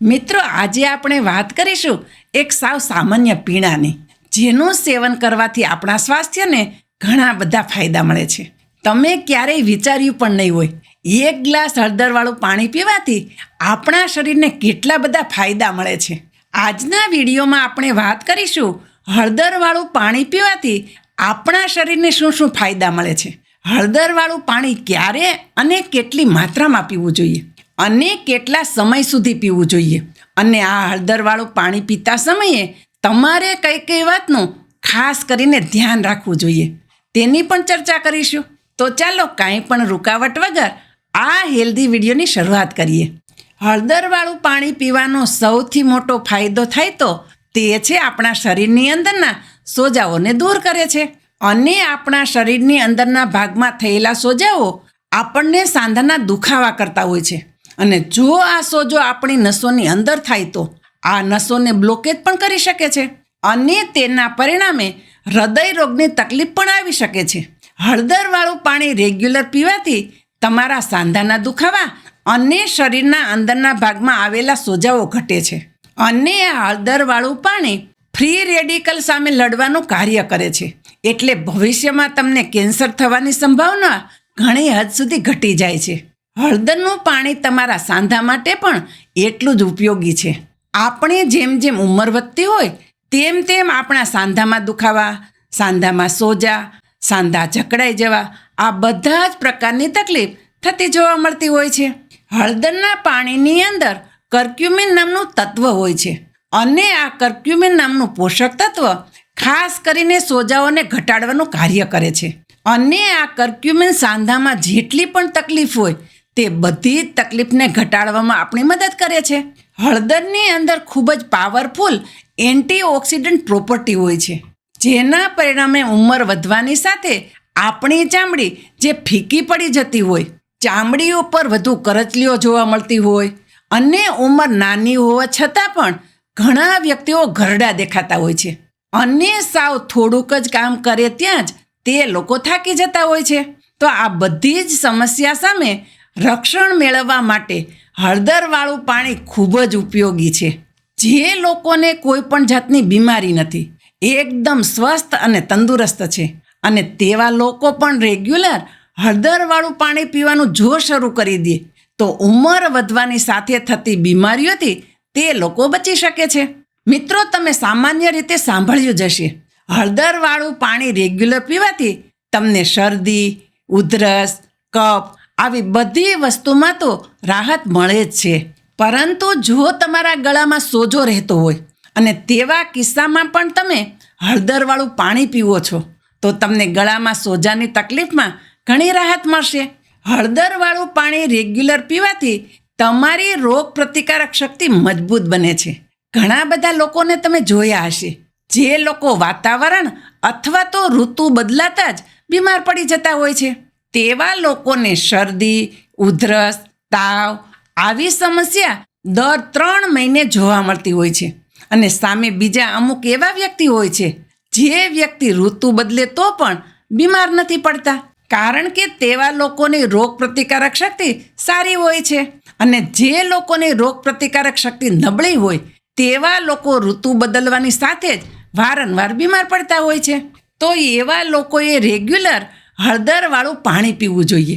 મિત્રો, આજે આપણે વાત કરીશું એક સાવ સામાન્ય પીણાની, જેનું સેવન કરવાથી આપણા સ્વાસ્થ્યને ઘણા બધા ફાયદા મળે છે. તમે ક્યારેય વિચાર્યું પણ નહીં હોય, એક ગ્લાસ હળદરવાળું પાણી પીવાથી આપણા શરીરને કેટલા બધા ફાયદા મળે છે. આજના વિડીયોમાં આપણે વાત કરીશું હળદરવાળું પાણી પીવાથી આપણા શરીરને શું શું ફાયદા મળે છે. હળદરવાળું પાણી ક્યારે અને કેટલી માત્રામાં પીવું જોઈએ? અને કેટલા સમય સુધી પીવું જોઈએ? અને આ હળદરવાળું પાણી પીતા સમયે તમારે કઈ કઈ વાતનું ખાસ કરીને ધ્યાન રાખવું જોઈએ? તેની પણ ચર્ચા કરીશું. તો ચાલો કાંઈ પણ રૂકાવટ વગર આ હેલ્ધી વિડીયોની શરૂઆત કરીએ. હળદરવાળું પાણી પીવાનો સૌથી મોટો ફાયદો થાય તો તે છે આપણા શરીરની અંદરના સોજાઓને દૂર કરે છે. અને આપણા શરીરની અંદરના ભાગમાં થયેલા સોજાઓ આપણને સાંધાના દુખાવા કરતા હોય છે. અને જો આ સોજો આપણી નસોની અંદર થાય તો આ નસોને બ્લોકેજ પણ કરી શકે છે અને તેના પરિણામે હૃદય રોગની તકલીફ પણ આવી શકે છે. હળદરવાળું પાણી રેગ્યુલર પીવાથી તમારા સાંધાના દુખાવા અને શરીરના અંદરના ભાગમાં આવેલા સોજાઓ ઘટે છે. અને હળદરવાળું પાણી ફ્રી રેડિકલ સામે લડવાનું કાર્ય કરે છે. એટલે ભવિષ્યમાં તમને કેન્સર થવાની સંભાવના ઘણી હદ સુધી ઘટી જાય છે. હળદરનું પાણી તમારા સાંધા માટે પણ એટલું જ ઉપયોગી છે. આપણે જેમ જેમ ઉંમર વધતી હોય, તેમ તેમ આપણા સાંધામાં દુખાવા, સાંધામાં સોજા, સાંધા જકડાઈ જવા, આ બધા જ પ્રકારની તકલીફ થતી જોવા મળતી હોય છે. હળદરના પાણીની અંદર કર્ક્યુમિન નામનું તત્વ હોય છે અને આ કર્ક્યુમિન નામનું પોષક તત્વ ખાસ કરીને સોજાઓને ઘટાડવાનું કાર્ય કરે છે. અને આ કર્ક્યુમિન સાંધામાં જેટલી પણ તકલીફ હોય તે બધી તકલીફને ઘટાડવામાં આપણી મદદ કરે છે. હળદરની અંદર ખૂબ જ પાવરફુલ એન્ટીઓક્સિડન્ટ પ્રોપર્ટી હોય છે. જેના પરિણામે ઉંમર વધવાની સાથે આપણી ચામડી જે ફીકી પડી જતી હોય ચામડી ઉપર વધુ કરચલીઓ જોવા મળતી હોય અને ઉંમર નાની હોવા છતાં પણ ઘણા વ્યક્તિઓ ઘરડા દેખાતા હોય છે. અને સાવ થોડુંક જ કામ કરે ત્યાં જ તે લોકો થાકી જતા હોય છે. તો આ બધી જ સમસ્યા સામે રક્ષણ મેળવવા માટે હળદરવાળું પાણી ખૂબ જ ઉપયોગી છે. જે લોકોને કોઈ પણ જાતની બીમારી નથી. એકદમ સ્વસ્થ અને તંદુરસ્ત છે. અને તેવા લોકો પણ રેગ્યુલર હળદરવાળું પાણી પીવાનું જો શરૂ કરી દે, તો ઉંમર વધવાની સાથે થતી બીમારીઓથી તે લોકો બચી શકે છે. મિત્રો, તમે સામાન્ય રીતે સાંભળ્યું જશે હળદરવાળું પાણી રેગ્યુલર પીવાથી તમને શરદી, ઉધરસ, કફ આવી બધી વસ્તુમાં તો રાહત મળે જ છે. પરંતુ જો તમારા ગળામાં સોજો રહેતો હોય અને તેવા કિસ્સામાં પણ તમે હળદરવાળું પાણી પીવો છો, તો તમને ગળામાં સોજાની તકલીફમાં ઘણી રાહત મળશે. હળદરવાળું પાણી રેગ્યુલર પીવાથી તમારી રોગ પ્રતિકારક શક્તિ મજબૂત બને છે. ઘણા બધા લોકોને તમે જોયા હશે, જે લોકો વાતાવરણ અથવા તો ઋતુ બદલાતા જ બીમાર પડી જતા હોય છે. તેવા લોકોને શરદી, ઉધરસ, તાવ આવી સમસ્યા દર ત્રણ મહિને જોવા મળતી હોય છે. અને સામે બીજા અમુક એવા વ્યક્તિ હોય છે, જે વ્યક્તિ ઋતુ બદલે તો પણ બીમાર નથી પડતા. કારણ કે તેવા લોકોની રોગ પ્રતિકારક શક્તિ સારી હોય છે. અને જે લોકોની રોગ પ્રતિકારક શક્તિ નબળી હોય, તેવા લોકો ઋતુ બદલવાની સાથે જ વારંવાર બીમાર પડતા હોય છે. તો એવા લોકોએ રેગ્યુલર હળદરવાળું પાણી પીવું જોઈએ.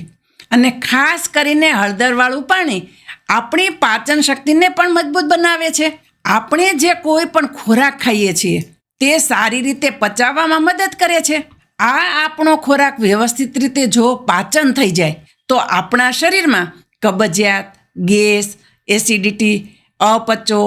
અને ખાસ કરીને હળદરવાળું પાણી આપણી પાચન શક્તિને પણ મજબૂત બનાવે છે. આપણે જે કોઈ પણ ખોરાક ખાઈએ છીએ, તે સારી રીતે પચાવવામાં મદદ કરે છે. આ આપણો ખોરાક વ્યવસ્થિત રીતે જો પાચન થઈ જાય, તો આપણા શરીરમાં કબજિયાત, ગેસ, એસિડિટી, અપચો,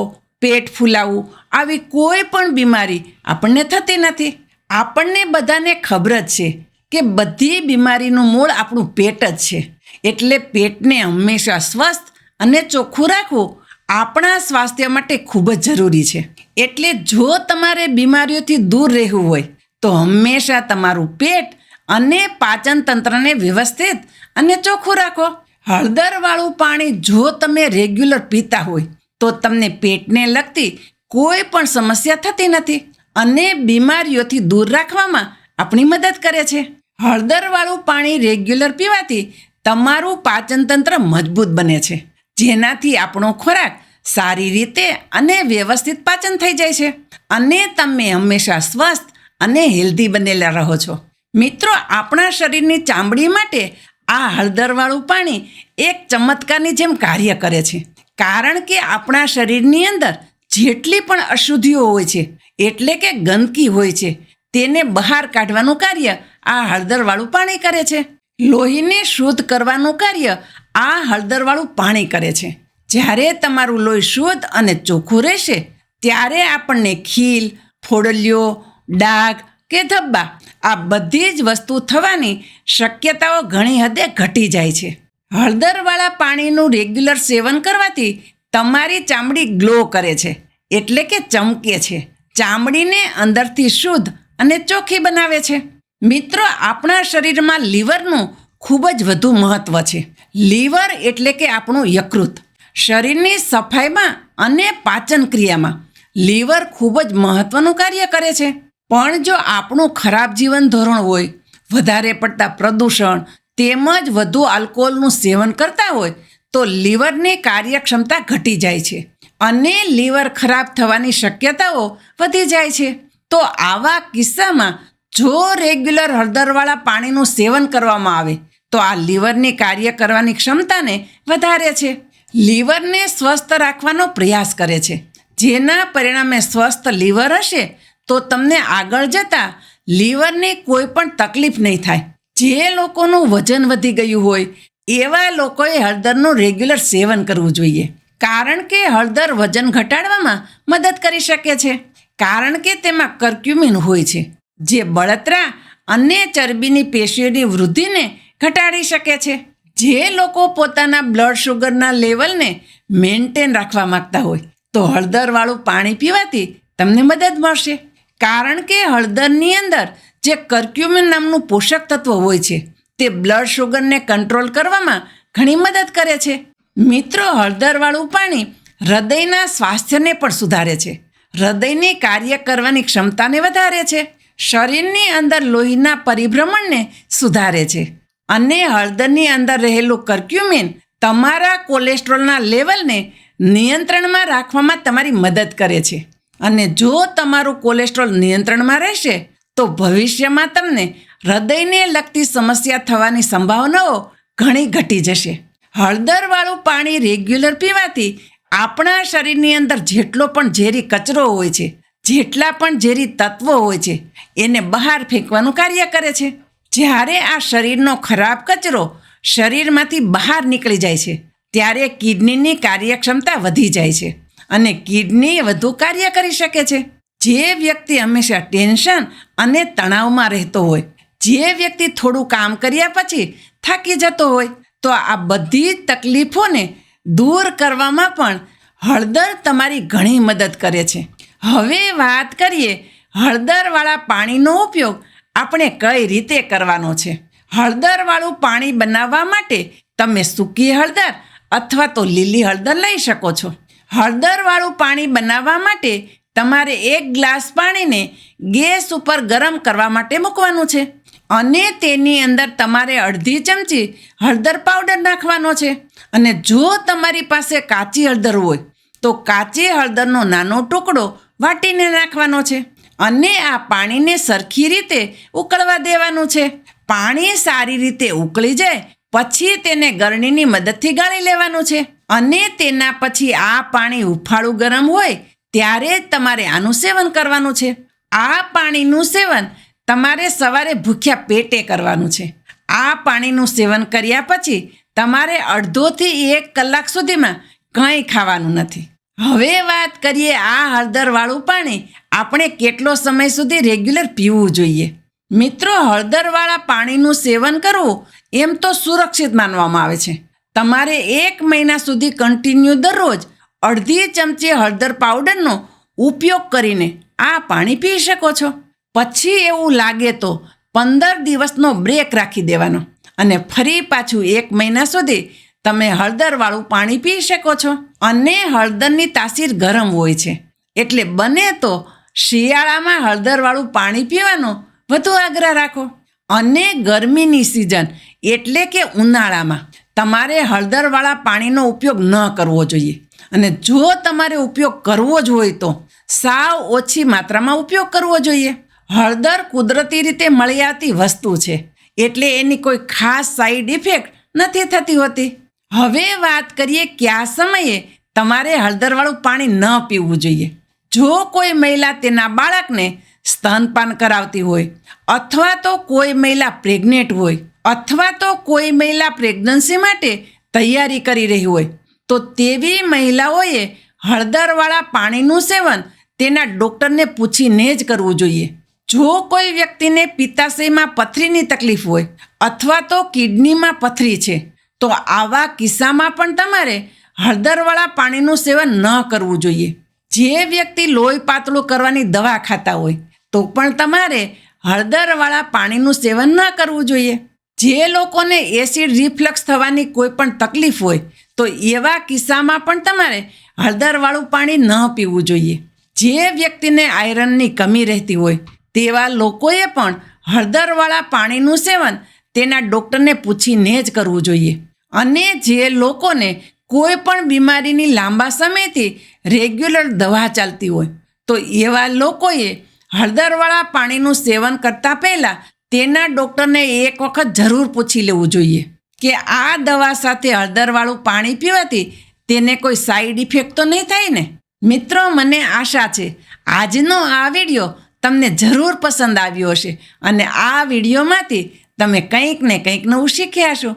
પેટ ફૂલાવું આવી કોઈ પણ બીમારી આપણને થતી નથી. આપણને બધાને ખબર જ છે કે બધી બીમારીનું મૂળ આપણું પેટ જ છે. એટલે પેટને હંમેશા સ્વસ્થ અને ચોખ્ખું રાખવું આપણા સ્વાસ્થ્ય માટે ખૂબ જ જરૂરી છે. એટલે જો તમારે બીમારીઓથી દૂર રહેવું હોય, તો હંમેશા તમારું પેટ અને પાચન તંત્રને વ્યવસ્થિત અને ચોખ્ખું રાખો. હળદરવાળું પાણી જો તમે રેગ્યુલર પીતા હોય, તો તમને પેટને લગતી કોઈ પણ સમસ્યા થતી નથી અને બીમારીઓથી દૂર રાખવામાં આપણી મદદ કરે છે. હળદરવાળું પાણી રેગ્યુલર પીવાથી તમારું પાચનતંત્ર મજબૂત બને છે, જેનાથી આપણો ખોરાક સારી રીતે અને વ્યવસ્થિત પાચન થઈ જાય છે. અને તમે હંમેશા સ્વસ્થ અને હેલ્ધી બનેલા રહો છો. મિત્રો, આપણા શરીરની ચામડી માટે આ હળદરવાળું પાણી એક ચમત્કારની જેમ કાર્ય કરે છે. કારણ કે આપણા શરીરની અંદર જેટલી પણ અશુદ્ધિઓ હોય છે, એટલે કે ગંદકી હોય છે, તેને બહાર કાઢવાનું કાર્ય આ હળદરવાળું પાણી કરે છે. લોહીને શુદ્ધ કરવાનું કાર્ય આ હળદરવાળું પાણી કરે છે. જ્યારે તમારું લોહી શુદ્ધ અને ચોખ્ખું રહેશે, ત્યારે આપણને ખીલ ફોડલીઓ ડાઘ કે ધબ્બા આ બધી જ વસ્તુ થવાની શક્યતાઓ ઘણી હદે ઘટી જાય છે. હળદરવાળા પાણીનું રેગ્યુલર સેવન કરવાથી તમારી ચામડી ગ્લો કરે છે, એટલે કે ચમકે છે. ચામડીને અંદરથી શુદ્ધ અને ચોખ્ખી બનાવે છે. મિત્રો, આપણા શરીરમાં લીવરનું ખૂબ જ વધુ મહત્ત્વ છે. લીવર એટલે કે આપણું યકૃત. શરીરની સફાઈમાં અને પાચન ક્રિયામાં લીવર ખૂબ જ મહત્ત્વનું કાર્ય કરે છે. પણ જો આપણું ખરાબ જીવન ધોરણ હોય, વધારે પડતા પ્રદૂષણ, તેમજ વધુ આલ્કોહોલનું સેવન કરતા હોય, તો લીવરની કાર્યક્ષમતા ઘટી જાય છે અને લીવર ખરાબ થવાની શક્યતાઓ વધી જાય છે. તો આવા કિસ્સામાં જો રેગ્યુલર હળદરવાળા પાણીનું સેવન કરવામાં આવે, તો આ લીવરની કાર્ય કરવાની ક્ષમતાને વધારે છે. લીવરને સ્વસ્થ રાખવાનો પ્રયાસ કરે છે. જેના પરિણામે સ્વસ્થ લીવર હશે, તો તમને આગળ જતાં લીવરની કોઈ પણ તકલીફ નહીં થાય. જે લોકોનું વજન વધી ગયું હોય, એવા લોકોએ હળદરનું રેગ્યુલર સેવન કરવું જોઈએ. કારણ કે હળદર વજન ઘટાડવામાં મદદ કરી શકે છે. કારણ કે તેમાં કર્ક્યુમિન હોય છે. જે બળતરા અને ચરબીની પેશીઓની વૃદ્ધિને ઘટાડી શકે છે. જે લોકો પોતાના બ્લડ શુગરના લેવલને મેન્ટેન રાખવા માંગતા હોય, તો હળદરવાળું પાણી પીવાથી તમને મદદ મળશે. કારણ કે હળદરની અંદર જે કર્ક્યુમિન નામનું પોષક તત્વ હોય છે, તે બ્લડ શુગરને કંટ્રોલ કરવામાં ઘણી મદદ કરે છે. મિત્રો, હળદરવાળું પાણી હૃદયના સ્વાસ્થ્યને પણ સુધારે છે. હૃદયની કાર્ય કરવાની ક્ષમતાને વધારે છે. શરીરની અંદર લોહીના પરિભ્રમણને સુધારે છે. અને હળદરની અંદર રહેલું કર્ક્યુમિન તમારા કોલેસ્ટ્રોલના લેવલને નિયંત્રણમાં રાખવામાં તમારી મદદ કરે છે. અને જો તમારું કોલેસ્ટ્રોલ નિયંત્રણમાં રહેશે, તો ભવિષ્યમાં તમને હૃદયને લગતી સમસ્યા થવાની સંભાવનાઓ ઘણી ઘટી જશે. હળદરવાળું પાણી રેગ્યુલર પીવાથી આપણા શરીરની અંદર જેટલો પણ ઝેરી કચરો હોય છે જેટલા પણ ઝેરી તત્વો હોય છે, એને બહાર ફેંકવાનું કાર્ય કરે છે. જ્યારે આ શરીરનો ખરાબ કચરો શરીરમાંથી બહાર નીકળી જાય છે, ત્યારે કિડનીની કાર્યક્ષમતા વધી જાય છે અને કિડની વધુ કાર્ય કરી શકે છે. જે વ્યક્તિ હંમેશા ટેન્શન અને તણાવમાં રહેતો હોય, જે વ્યક્તિ થોડું કામ કર્યા પછી થાકી જતો હોય, તો આ બધી તકલીફોને દૂર કરવામાં પણ હળદર તમારી ઘણી મદદ કરે છે. હવે વાત કરીએ હળદરવાળા પાણીનો ઉપયોગ આપણે કઈ રીતે કરવાનો છે? હળદરવાળું પાણી બનાવવા માટે તમે સૂકી હળદર અથવા તો લીલી હળદર લઈ શકો છો. હળદરવાળું પાણી બનાવવા માટે તમારે એક ગ્લાસ પાણીને ગેસ ઉપર ગરમ કરવા માટે મૂકવાનું છે. અને તેની અંદર તમારે અડધી ચમચી હળદર પાવડર નાખવાનો છે. અને જો તમારી પાસે કાચી હળદર હોય, તો કાચી હળદરનો નાનો ટુકડો વાટીને નાખવાનો છે અને આ પાણીને સરખી રીતે ઉકળવા દેવાનું છે. પાણી સારી રીતે ઉકળી જાય, પછી તેને ગરણીની મદદથી ગાળી લેવાનું છે. અને તેના પછી આ પાણી ઉફાળું ગરમ હોય, ત્યારે તમારે આનું સેવન કરવાનું છે. આ પાણીનું સેવન તમારે સવારે ભૂખ્યા પેટે કરવાનું છે. આ પાણીનું સેવન કર્યા પછી તમારે અડધોથી એક કલાક સુધીમાં કંઈ ખાવાનું નથી. હવે વાત કરીએ આ હળદરવાળું પાણી. આપણે કેટલો સમય સુધી રેગ્યુલર પીવું જોઈએ? મિત્રો, હળદરવાળા પાણીનું સેવન કરવું એમ તો સુરક્ષિત માનવામાં આવે છે. તમારે એક મહિના સુધી કન્ટિન્યુ દરરોજ અડધી ચમચી હળદર પાવડરનો ઉપયોગ કરીને આ પાણી પી શકો છો. પછી એવું લાગે તો પંદર દિવસનો બ્રેક રાખી દેવાનો અને ફરી પાછું એક મહિના સુધી તમે હળદરવાળું પાણી પી શકો છો અને હળદરની તાસીર ગરમ હોય છે. એટલે બને તો શિયાળામાં હળદરવાળું પાણી પીવાનો વધુ આગ્રહ રાખો. અને ગરમીની સિઝન એટલે કે ઉનાળામાં તમારે હળદરવાળા પાણીનો ઉપયોગ ન કરવો જોઈએ. અને જો તમારે ઉપયોગ કરવો જ હોય તો સાવ ઓછી માત્રામાં ઉપયોગ કરવો જોઈએ. હળદર કુદરતી રીતે મળી આવતી વસ્તુ છે. એટલે એની કોઈ ખાસ સાઈડ ઇફેક્ટ નથી થતી હોતી. હવે વાત કરીએ કયા સમયે તમારે હળદરવાળું પાણી ન પીવું જોઈએ. જો કોઈ મહિલા તેના બાળકને સ્તનપાન કરાવતી હોય, અથવા તો કોઈ મહિલા પ્રેગ્નેન્ટ હોય, અથવા તો કોઈ મહિલા પ્રેગ્નન્સી માટે તૈયારી કરી રહી હોય, તો તેવી મહિલાઓએ હળદરવાળા પાણીનું સેવન તેના ડૉક્ટરને પૂછીને જ કરવું જોઈએ. જો કોઈ વ્યક્તિને પિત્તાશયમાં પથરીની તકલીફ હોય, અથવા તો કિડનીમાં પથરી છે તો આવા કિસ્સામાં પણ તમારે હળદરવાળા પાણીનું સેવન ન કરવું જોઈએ. જે વ્યક્તિ લોહી પાતળું કરવાની દવા ખાતા હોય, તો પણ તમારે હળદરવાળા પાણીનું સેવન ન કરવું જોઈએ. જે લોકોને એસિડ રિફ્લક્સ થવાની કોઈ પણ તકલીફ હોય, તો એવા કિસ્સામાં પણ તમારે હળદરવાળું પાણી ન પીવું જોઈએ. જે વ્યક્તિને આયરનની કમી રહેતી હોય, તેવા લોકોએ પણ હળદરવાળા પાણીનું સેવન તેના ડૉક્ટરને પૂછીને જ કરવું જોઈએ. અને જે લોકોને કોઈ પણ બીમારીની લાંબા સમયથી રેગ્યુલર દવા ચાલતી હોય, તો એવા લોકોએ હળદરવાળા પાણીનું સેવન કરતાં પહેલાં તેના ડૉક્ટરને એક વખત જરૂર પૂછી લેવું જોઈએ કે આ દવા સાથે હળદરવાળું પાણી પીવાથી તેને કોઈ સાઈડ ઇફેક્ટ તો નહીં થાય ને? મિત્રો, મને આશા છે આજનો આ વીડિયો તમને જરૂર પસંદ આવ્યો હશે અને આ વિડીયોમાંથી તમે કંઈક ને કંઈક નવું શીખ્યા છો